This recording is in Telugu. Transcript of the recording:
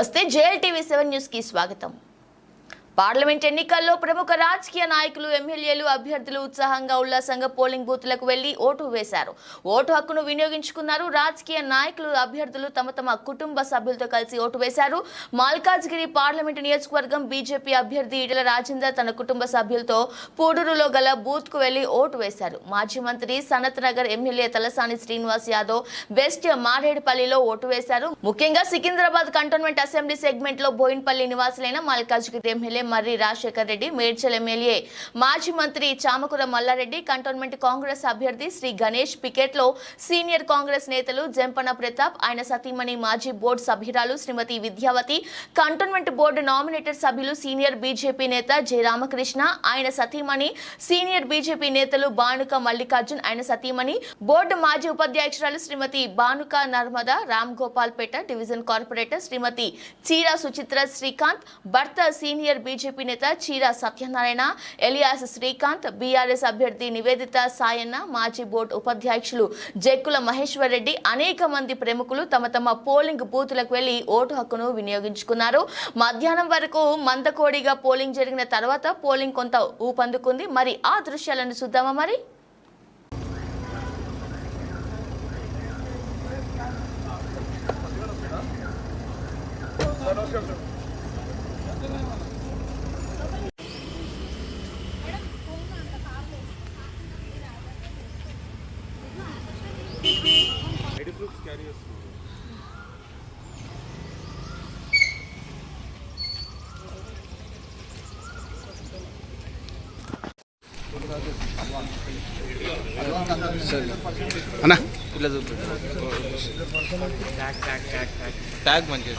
నమస్తే జేఎల్ టీవీ సెవెన్ న్యూస్ కి స్వాగతం పార్లమెంట్ ఎన్నికల్లో ప్రముఖ రాజకీయ నాయకులు ఎమ్మెల్యేలు అభ్యర్థులు ఉత్సాహంగా ఉల్లాసంగా పోలింగ్ బూత్లకు వెళ్ళి ఓటు వేశారు. ఓటు హక్కును వినియోగించుకున్నారు రాజకీయ నాయకులు అభ్యర్థులు తమ తమ కుటుంబ సభ్యులతో కలిసి ఓటు వేశారు. మల్కాజ్గిరి పార్లమెంటు నియోజకవర్గం బీజేపీ అభ్యర్థి ఈటల రాజేందర్ తన కుటుంబ సభ్యులతో పూడూరులో గల బూత్కు వెళ్ళి ఓటు వేశారు. మాజీ మంత్రి సనత్ నగర్ ఎమ్మెల్యే తలసాని శ్రీనివాస్ యాదవ్ బెస్ట్ మారేడుపల్లిలో ఓటు వేశారు. ముఖ్యంగా సికింద్రాబాద్ కంటోన్మెంట్ అసెంబ్లీ సెగ్మెంట్లో బోయిన్పల్లి నివాసులైన మల్కాజ్గిరి ఎమ్మెల్యే మర్రి రాజశేఖర్ రెడ్డి మేడ్చల్ ఎమ్మెల్యే మాజీ మంత్రి చామకుర మల్లారెడ్డి కంటోన్మెంట్ కాంగ్రెస్ అభ్యర్థి శ్రీ గణేష్ పికెట్లో సీనియర్ కాంగ్రెస్ నేతలు జంపన ప్రతాప్ ఆయన సతీమణి మాజీ బోర్డు సభ్యురాలు Shrimati Vidyavathi cantonment board nominated సభ్యులు సీనియర్ బీజేపీ నేత జె రామకృష్ణ ఆయన సతీమణి సీనియర్ బీజేపీ నేతలు బానుక మల్లికార్జున్ ఆయన సతీమణి బోర్డు మాజీ ఉపాధ్యక్షురాలు శ్రీమతి బానుక నర్మద రామ్ గోపాల్పేట డివిజన్ కార్పొరేటర్ శ్రీమతి చీరా సుచిత్ర శ్రీకాంత్ భర్త సీనియర్ బీజేపీ నేత చీరా సత్యనారాయణ ఎలియాస్ శ్రీకాంత్ బీఆర్ఎస్ అభ్యర్థి నివేదిత సాయన్న మాజీ బోర్డు ఉపాధ్యక్షులు జక్కుల మహేశ్వర్ రెడ్డి అనేక మంది ప్రముఖులు తమ తమ పోలింగ్ బూతులకు వెళ్ళి ఓటు హక్కును వినియోగించుకున్నారు. మధ్యాహ్నం వరకు మందకోడిగా పోలింగ్ జరిగిన తర్వాత పోలింగ్ కొంత ఊపందుకుంది. మరి ఆ దృశ్యాలను చూద్దామా మరి? ఐడి ప్రూఫ్స్ క్యారీ చేస్తున్నాం అన్నా. ఇట్లా చూపి. ట్యాగ్ ట్యాగ్ ట్యాగ్ ట్యాగ్ మంచిగా.